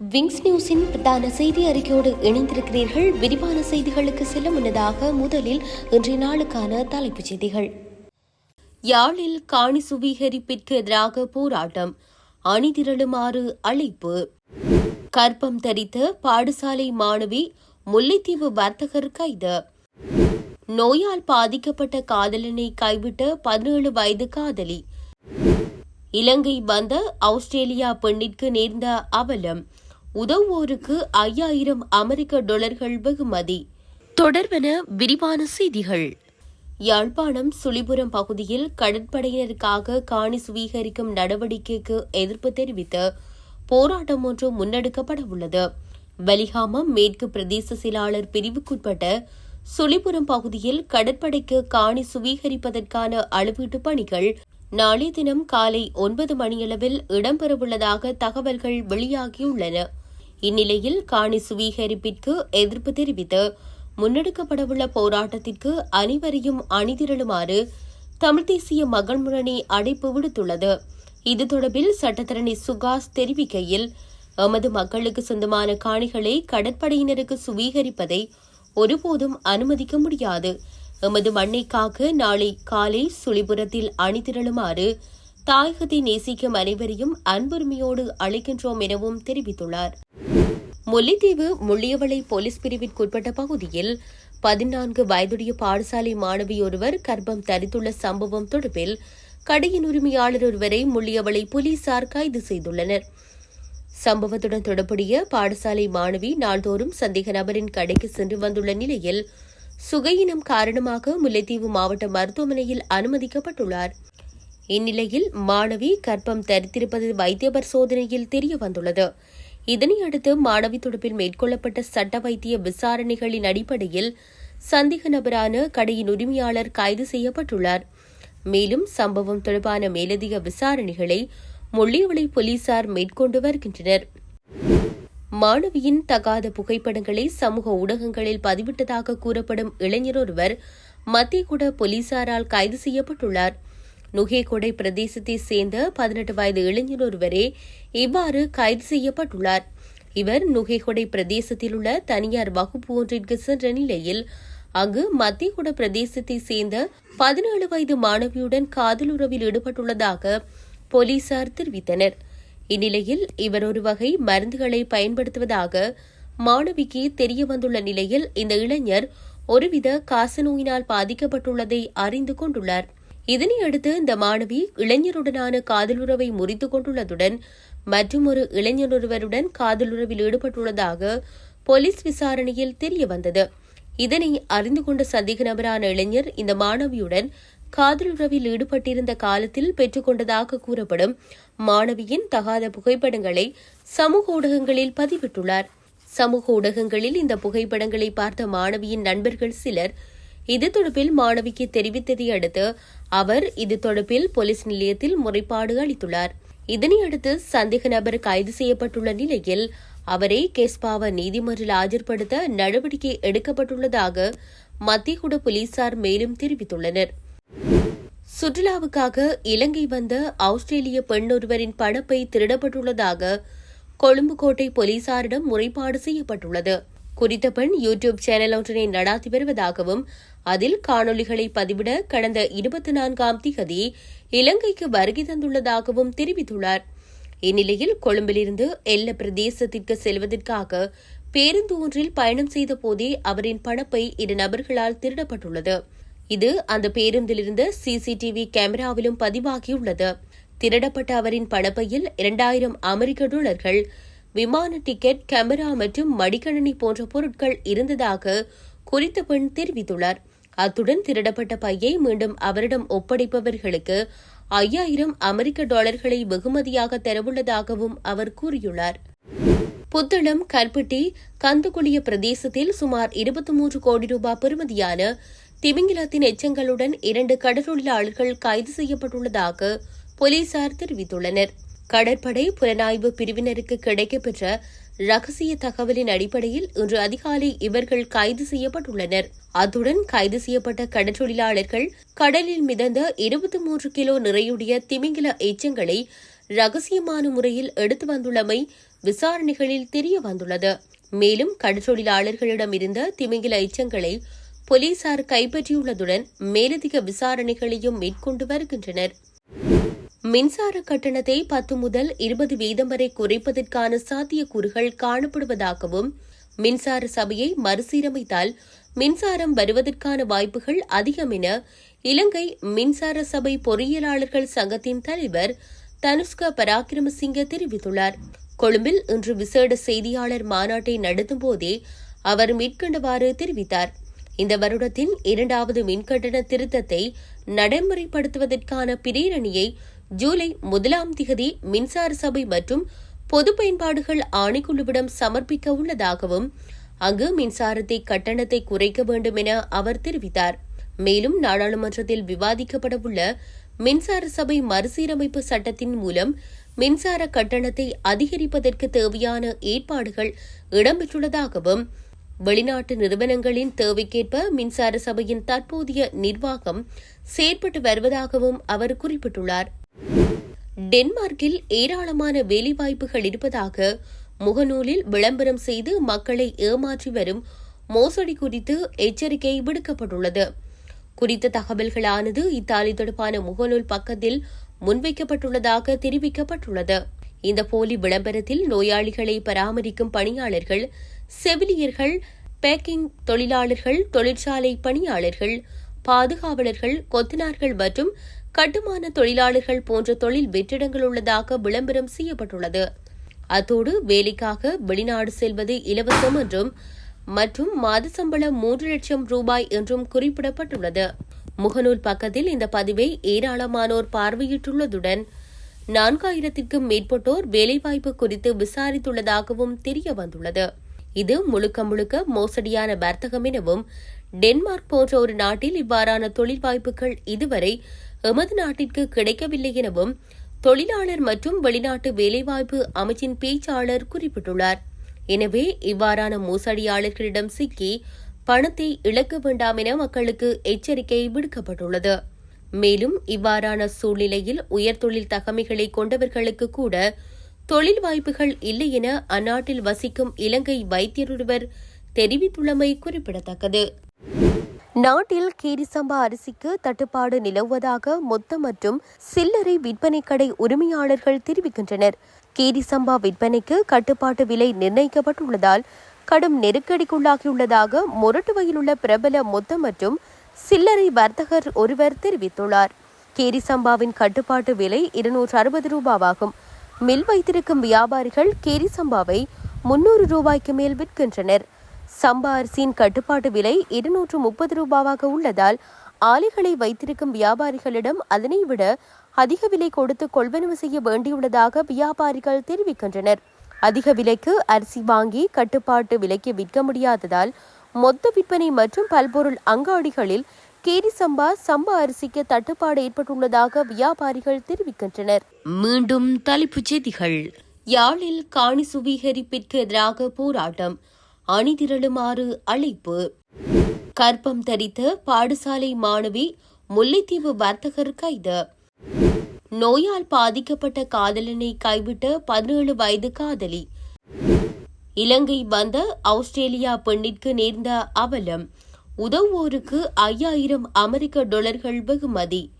Wings நியூஸின் பிரதான செய்தி அறிக்கையோடு இணைந்திருக்கிறீர்கள். விரிவான செய்திகளுக்கு செல்ல முன்னதாக முதலில் இன்றைய நாளுக்கான தலைப்புச் செய்திகள். யாழில் காணி சுவீகரிப்பிற்கு எதிராக போராட்டம். அணிதிரளுமாறு அழைப்பு. கற்பம் தரித்த பாடசாலை மாணவி முல்லைத்தீவு வர்த்தகர் கைது. நோயால் பாதிக்கப்பட்ட காதலனை கைவிட்ட பதினேழு வயது காதலி. இலங்கை வந்த ஆஸ்திரேலியா பெண்ணிற்கு நேர்ந்த அவலம். உதவுவோருக்கு ஐயாயிரம் அமெரிக்க டாலர்கள் வெகுமதி. தொடர்பென விரிவான செய்திகள். யாழ்ப்பாணம் சுழிபுரம் பகுதியில் கடற்படையினருக்காக காணி சுவீகரிக்கும் நடவடிக்கைக்கு எதிர்ப்பு தெரிவித்து போராட்டம் ஒன்று முன்னெடுக்கப்பட உள்ளது. வலிகாமம் மேற்கு பிரதேச செயலாளர் பிரிவுக்குட்பட்ட சுழிபுரம் பகுதியில் கடற்படைக்கு காணி சுவீகரிப்பதற்கான அளவீட்டு பணிகள் நாளை தினம் காலை ஒன்பது மணியளவில் இடம்பெறவுள்ளதாக தகவல்கள் வெளியாகியுள்ளன. இந்நிலையில் காணி சுவீகரிப்பிற்கு எதிர்ப்பு தெரிவித்து முன்னெடுக்கப்படவுள்ள போராட்டத்திற்கு அனைவரையும் அணிதிரளுமாறு தமிழ் தேசிய மகள் முரணி அழைப்பு விடுத்துள்ளது. இது தொடர்பில் சட்டத்தரணி சுகாஸ் தெரிவிக்கையில் எமது மக்களுக்கு சொந்தமான காணிகளை கடற்படையினருக்கு சுவீகரிப்பதை ஒருபோதும் அனுமதிக்க முடியாது. எமது மண்ணை காக்க நாளை காலை சுழிபுரத்தில் அணிதிரளுமாறு தாயகத்தை நேசிக்கும் அனைவரையும் அன்புரிமையோடு அழைக்கின்றோம் எனவும் தெரிவித்துள்ளார். முல்லைத்தீவு முள்ளியவளை போலீஸ் பிரிவிற்குட்பட்ட பகுதியில் பதினான்கு வயதுடைய பாடசாலை மாணவி ஒருவர் கர்ப்பம் தரித்துள்ள சம்பவம் தொடர்பில் கடையின் உரிமையாளர் ஒருவரை முள்ளியவளை போலீசார் கைது செய்துள்ளனர். சம்பவத்துடன் தொடர்புடைய பாடசாலை மாணவி நாள்தோறும் சந்தேக நபரின் கடைக்கு சென்று வந்துள்ள நிலையில் சுகையினம் காரணமாக முல்லைத்தீவு மாவட்ட மருத்துவமனையில் அனுமதிக்கப்பட்டுள்ளார். இந்நிலையில் மாணவி கர்ப்பம் தரித்திருப்பது வைத்திய பரிசோதனையில் தெரிய வந்துள்ளது இதனையடுத்து மாணவி தொடர்பில் மேற்கொள்ளப்பட்ட சட்ட வைத்திய விசாரணைகளின் அடிப்படையில் சந்தேக நபரான கடையின் உரிமையாளர் கைது செய்யப்பட்டுள்ளார். மேலும் சம்பவம் தொடர்பான மேலதிக விசாரணைகளை முள்ளியவளை போலீசார் மேற்கொண்டு வருகின்றனர். மாணவியின் தகாத புகைப்படங்களை சமூக ஊடகங்களில் பதிவிட்டதாக கூறப்படும் இளைஞர் ஒருவர் மத்தியகுட போலீசாரால் கைது செய்யப்பட்டுள்ளார். நுகேகொடை பிரதேசத்தைச் சேர்ந்த பதினெட்டு வயது இளைஞர் ஒருவரே இவ்வாறு கைது செய்யப்பட்டுள்ளார். இவர் நுகேகொடை பிரதேசத்தில் உள்ள தனியார் வகுப்பு ஒன்றிற்கு சென்ற நிலையில் அங்கு மத்தியகுட பிரதேசத்தைச் சேர்ந்த பதினேழு வயது மாணவியுடன் காதலுறவில் ஈடுபட்டுள்ளதாக போலீசார் தெரிவித்தனர். இந்நிலையில் இவர் ஒரு வகை மருந்துகளை பயன்படுத்துவதாக மாணவிக்கு தெரிய வந்துள்ள நிலையில் இந்த இளைஞர் ஒருவித காசநோயினால் பாதிக்கப்பட்டுள்ளதை அறிந்து கொண்டுள்ளார். இதனையடுத்து இந்த மாணவி இளைஞருடனான காதலுறவை முறித்துக் கொண்டுள்ளதுடன் மற்றொரு இளைஞரொருவருடன் காதலுறவில் ஈடுபட்டுள்ளதாக போலீஸ் விசாரணையில் தெரிய வந்தது இதனை அறிந்து கொண்ட சந்தேக நபரான இளைஞர் இந்த மாணவியுடன் காதலுறவில் ஈடுபட்டிருந்த காலத்தில் பெற்றுக்கொண்டதாக கூறப்படும் மாணவியின் தகாத புகைப்படங்களை சமூக ஊடகங்களில் பதிவிட்டுள்ளார். சமூக ஊடகங்களில் இந்த புகைப்படங்களை பார்த்த மாணவியின் நண்பர்கள் சிலர் இது தொடர்பில் மாணவிக்கு தெரிவித்ததை அடுத்து அவர் இது தொடர்பில் போலீஸ் நிலையத்தில் முறைப்பாடு அளித்துள்ளார். இதனையடுத்து சந்தேக நபர் கைது செய்யப்பட்டுள்ள நிலையில் அவரை கேஸ்பாவ நீதிமன்றில் ஆஜர்படுத்த நடவடிக்கை எடுக்கப்பட்டுள்ளதாக மத்தியகுட போலீசார் மேலும் தெரிவித்துள்ளனர். சுற்றுலாவுக்காக இலங்கை வந்த ஆஸ்திரேலிய பெண் ஒருவரின் பணப்பை திருடப்பட்டுள்ளதாக கொழும்பு கோட்டை போலீசாரிடம் முறைப்பாடு செய்யப்பட்டுள்ளது. குறித்த பெண் யூடியூப் சேனல் ஒன்றினை நடாத்தி வருவதாகவும் அதில் காணொலிகளை பதிவிட கடந்த இருபத்தி நான்காம் திகதி இலங்கைக்கு வருகை தந்துள்ளதாகவும் தெரிவித்துள்ளார். இந்நிலையில் கொழும்பிலிருந்து எல்ல பிரதேசத்திற்கு செல்வதற்காக பேருந்து ஒன்றில் பயணம் செய்த போதே அவரின் பணப்பை இரு நபர்களால் திருடப்பட்டுள்ளது. இது அந்த பேருந்திலிருந்து சிசிடிவி கேமராவிலும் பதிவாகியுள்ளது. திருடப்பட்ட அவரின் பணப்பையில் இரண்டாயிரம் அமெரிக்க டாலர்கள் விமான டிக்கெட் கேமரா மற்றும் மடிக்கணினி போன்ற பொருட்கள் இருந்ததாக குறித்த பெண் தெரிவித்துள்ளார். அத்துடன் திருடப்பட்ட பையை மீண்டும் அவரிடம் ஒப்படைப்பவர்களுக்கு ஐயாயிரம் அமெரிக்க டாலர்களை வெகுமதியாக தரவுள்ளதாகவும் அவர் கூறியுள்ளார். புத்தளம் கற்பட்டி கந்துகுளிய பிரதேசத்தில் சுமார் இருபத்தி மூன்று கோடி ரூபாய் பெறுமதியான திமிங்கிலத்தின் எச்சங்களுடன் இரண்டு கடற்றொழிலாளர்கள் கைது செய்யப்பட்டுள்ளதாக போலீசார் தெரிவித்துள்ளனர். கடற்படை புலனாய்வு பிரிவினருக்கு கிடைக்கப்பெற்ற ரகசிய தகவலின் அடிப்படையில் இன்று அதிகாலை இவர்கள் கைது செய்யப்பட்டுள்ளனர். அத்துடன் கைது செய்யப்பட்ட கடற்றொழிலாளர்கள் கடலில் மிதந்த இருபத்தி மூன்று கிலோ நிறையுடைய திமிங்கில எச்சங்களை ரகசியமான முறையில் எடுத்து வந்துள்ளமை விசாரணைகளில் தெரிய வந்துள்ளது. மேலும் கடற்றொழிலாளர்களிடம் இருந்த திமிங்கில எச்சங்களை போலீசார் கைப்பற்றியுள்ளதுடன் மேலதிக விசாரணைகளையும் மேற்கொண்டு வருகின்றனர். மின்சார கட்டணத்தை பத்து முதல் இருபது வீதம் வரை குறைப்பதற்கான சாத்தியக்கூறுகள் காணப்படுவதாகவும் மின்சார சபையை மறுசீரமைத்தால் மின்சாரம் வருவதற்கான வாய்ப்புகள் அதிகம் என இலங்கை மின்சார சபை பொறியியலாளர்கள் சங்கத்தின் தலைவர் தனுஷ்க பராக்கிரமசிங்க தெரிவித்துள்ளார். கொழும்பில் இன்று விசேட செய்தியாளர் மாநாட்டை நடத்தும் போதே அவர் மேற்கண்டவாறு தெரிவித்தார். இந்த வருடத்தின் இரண்டாவது மின்கட்டண திருத்தத்தை நடைமுறைப்படுத்துவதற்கான பிரேரணியை ஜூலை முதலாம் திகதி மின்சார சபை மற்றும் பொது பயன்பாடுகள் ஆணைக்குழுவிடம் சமர்ப்பிக்க உள்ளதாகவும் அங்கு மின்சாரத்தை கட்டணத்தை குறைக்க வேண்டும் என அவர் தெரிவித்தார். மேலும் நாடாளுமன்றத்தில் விவாதிக்கப்படவுள்ள மின்சார சபை மறுசீரமைப்பு சட்டத்தின் மூலம் மின்சார கட்டணத்தை அதிகரிப்பதற்கு தேவையான ஏற்பாடுகள் இடம்பெற்றுள்ளதாகவும் வெளிநாட்டு நிறுவனங்களின் தேவைக்கேற்ப மின்சார சபையின் தற்போதைய நிர்வாகம் செயற்பட்டு வருவதாகவும் அவர் குறிப்பிட்டுள்ளார். டென்மார்க்கில் ஏராளமான வேலைவாய்ப்புகள் இருப்பதாக முகநூலில் விளம்பரம் செய்து மக்களை ஏமாற்றி வரும் மோசடி குறித்து எச்சரிக்கை விடுக்கப்பட்டுள்ளது. குறித்த தகவல்களானது இத்தாலி தொடர்பான முகநூல் பக்கத்தில் முன்வைக்கப்பட்டுள்ளதாக தெரிவிக்கப்பட்டுள்ளது. இந்த போலி விளம்பரத்தில் நோயாளிகளை பராமரிக்கும் பணியாளர்கள் செவிலியர்கள் பேக்கிங் தொழிலாளர்கள் தொழிற்சாலை பணியாளர்கள் பாதுகாவலர்கள் கொத்தனார்கள் மற்றும் கட்டுமான தொழிலாளர்கள் போன்ற தொழில் வெற்றிடங்கள் உள்ளதாக விளம்பரம் செய்யப்பட்டுள்ளது. அத்தோடு வேலைக்காக வெளிநாடு செல்வது இலவசம் என்றும் மற்றும் மாத சம்பளம் மூன்று லட்சம் ரூபாய் என்றும் குறிப்பிடப்பட்டுள்ளது. முகநூல் பக்கத்தில் இந்த பதிவை ஏராளமானோர் பார்வையிட்டுள்ளதுடன் நான்காயிரத்திற்கும் மேற்பட்டோர் வேலைவாய்ப்பு குறித்து விசாரித்துள்ளதாகவும் தெரிய வந்துள்ளது. இது முழுக்க முழுக்க மோசடியான வர்த்தகம் எனவும் டென்மார்க் போன்ற ஒரு நாட்டில் இவ்வாறான தொழில் வாய்ப்புகள் இதுவரை எமது நாட்டிற்கு கிடைக்கவில்லை எனவும் தொழிலாளர் மற்றும் வெளிநாட்டு வேலைவாய்ப்பு அமைச்சின் பேச்சாளர் குறிப்பிட்டுள்ளார். எனவே இவ்வாறான மோசடியாளர்களிடம் சிக்கி பணத்தை இழக்க வேண்டாம் என மக்களுக்கு எச்சரிக்கை விடுக்கப்பட்டுள்ளது. மேலும் இவ்வாறான சூழ்நிலையில் உயர்தொழில் தகமைகளை கொண்டவர்களுக்கு கூட தொழில் வாய்ப்புகள் இல்லை என அந்நாட்டில் வசிக்கும் இலங்கை வைத்தியரொருவர் தெரிவித்துள்ளமை குறிப்பிடத்தக்கது. நாட்டில் கீரிசம்பா அரிசிக்கு தட்டுப்பாடு நிலவுவதாக மொத்த மற்றும் சில்லறை விற்பனை கடை உரிமையாளர்கள் தெரிவிக்கின்றனர். கீரிசம்பா விற்பனைக்கு கட்டுப்பாட்டு விலை நிர்ணயிக்கப்பட்டுள்ளதால் கடும் நெருக்கடிக்குள்ளாகியுள்ளதாக மொரட்டுவையில் உள்ள பிரபல மொத்த மற்றும் சில்லறை வர்த்தகர் ஒருவர் தெரிவித்துள்ளார். கேரிசம்பாவின் கட்டுப்பாட்டு விலை இருநூற்று அறுபது ரூபாவாகும். மில் வைத்திருக்கும் வியாபாரிகள் கேரிசம்பாவை முன்னூறு ரூபாய்க்கு மேல் விற்கின்றனர். சம்பா அரிசியின் கட்டுப்பாட்டு விலை இருநூற்று முப்பது ரூபாவாக உள்ளதால் ஆலைகளை வைத்திருக்கும் வியாபாரிகளிடம் அதனை விட அதிக விலை கொடுத்து கொள்வனவு செய்ய வேண்டியுள்ளதாக வியாபாரிகள் தெரிவிக்கின்றனர். அதிக விலைக்கு அரிசி வாங்கி கட்டுப்பாட்டு விலைக்கு விற்க முடியாததால் மொத்த விற்பனை மற்றும் பல்பொருள் அங்காடிகளில் கேரி சம்பா சம்பா அரிசிக்கு தட்டுப்பாடு ஏற்பட்டுள்ளதாக வியாபாரிகள் தெரிவிக்கின்றனர். மீண்டும் தலைப்புச் செய்திகள். யாழில் காணி சுவீகரிப்பிற்கு எதிராக போராட்டம். அணிதிரளுமாறு அழைப்பு. கற்பம் தரித்த பாடசாலை மாணவி முல்லைத்தீவு வர்த்தகர் கைது. நோயால் பாதிக்கப்பட்ட காதலனை கைவிட்ட பதினேழு வயது காதலி. இலங்கை வந்த ஆஸ்திரேலியா பெண்ணிற்கு நேர்ந்த அவலம். உதவுவோருக்கு ஐயாயிரம் அமெரிக்க டாலர்கள் வெகுமதி.